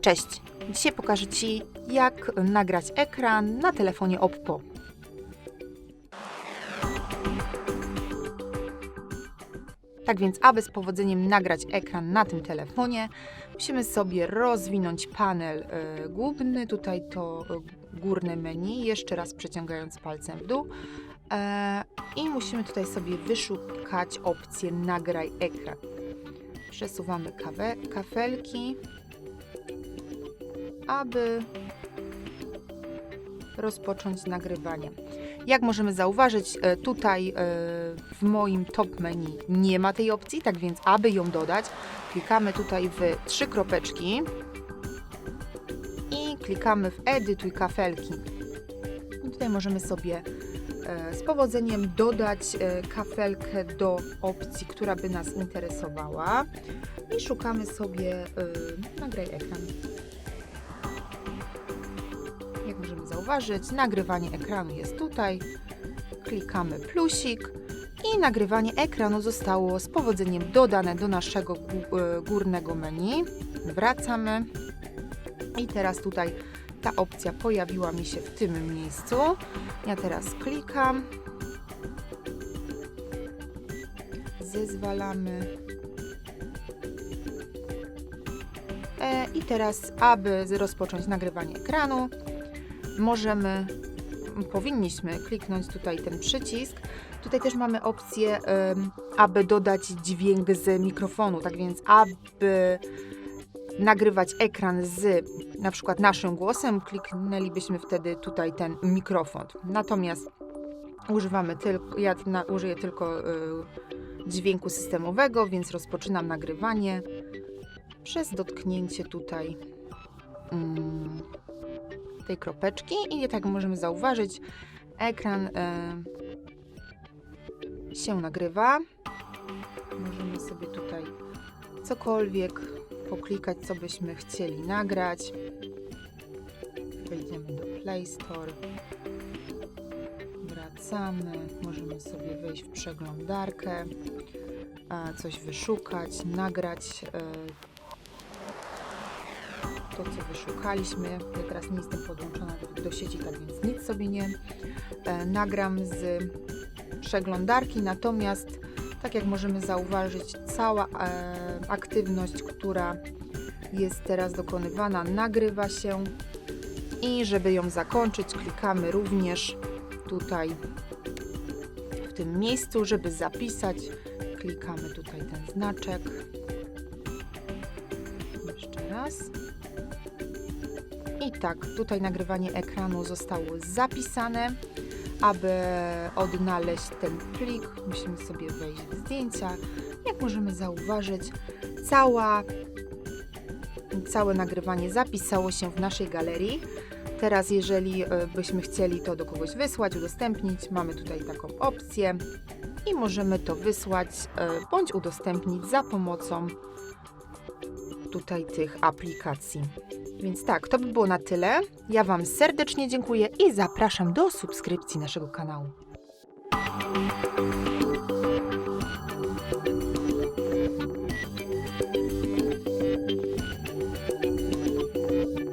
Cześć! Dzisiaj pokażę Ci, jak nagrać ekran na telefonie Oppo. Tak więc, aby z powodzeniem nagrać ekran na tym telefonie, musimy sobie rozwinąć panel e, główny, tutaj to e, górne menu, jeszcze raz przeciągając palcem w dół. E, I musimy tutaj sobie wyszukać opcję nagraj ekran. Przesuwamy kafelki, aby rozpocząć nagrywanie. Jak możemy zauważyć, e, tutaj e, w moim top menu nie ma tej opcji, tak więc aby ją dodać, klikamy tutaj w trzy kropeczki i klikamy w edytuj kafelki. Tutaj możemy sobie e, z powodzeniem dodać kafelkę do opcji, która by nas interesowała i szukamy sobie nagraj ekran. Zauważyć, nagrywanie ekranu jest tutaj. Klikamy plusik i nagrywanie ekranu zostało z powodzeniem dodane do naszego e, górnego menu. Wracamy i teraz tutaj ta opcja pojawiła mi się w tym miejscu. Ja teraz klikam. Zezwalamy. E, I teraz, aby rozpocząć nagrywanie ekranu, możemy, powinniśmy kliknąć tutaj ten przycisk. Tutaj też mamy opcję, aby dodać dźwięk z mikrofonu, tak więc aby nagrywać ekran z na przykład naszym głosem, kliknęlibyśmy wtedy tutaj ten mikrofon. Natomiast używamy tylko, ja na, użyję tylko y, dźwięku systemowego, więc rozpoczynam nagrywanie przez dotknięcie tutaj mm, tej kropeczki i jak możemy zauważyć, ekran e, się nagrywa. Możemy sobie tutaj cokolwiek poklikać, co byśmy chcieli nagrać. Wejdziemy do Play Store. Wracamy. Możemy sobie wejść w przeglądarkę, coś wyszukać, nagrać e, to, co wyszukaliśmy. Ja teraz nie jestem podłączona do, sieci, tak więc nic sobie nie e, nagram z przeglądarki. Natomiast, tak jak możemy zauważyć, cała e, aktywność, która jest teraz dokonywana, nagrywa się. I żeby ją zakończyć, klikamy również tutaj w tym miejscu, żeby zapisać. Klikamy tutaj ten znaczek. Jeszcze raz. I tak, tutaj nagrywanie ekranu zostało zapisane. Aby odnaleźć ten plik, musimy sobie wejść w zdjęcia. Jak możemy zauważyć, cała, całe nagrywanie zapisało się w naszej galerii. Teraz, jeżeli e, byśmy chcieli to do kogoś wysłać, udostępnić, mamy tutaj taką opcję i możemy to wysłać e, bądź udostępnić za pomocą tutaj tych aplikacji. Więc tak, to by było na tyle. Ja Wam serdecznie dziękuję i zapraszam do subskrypcji naszego kanału.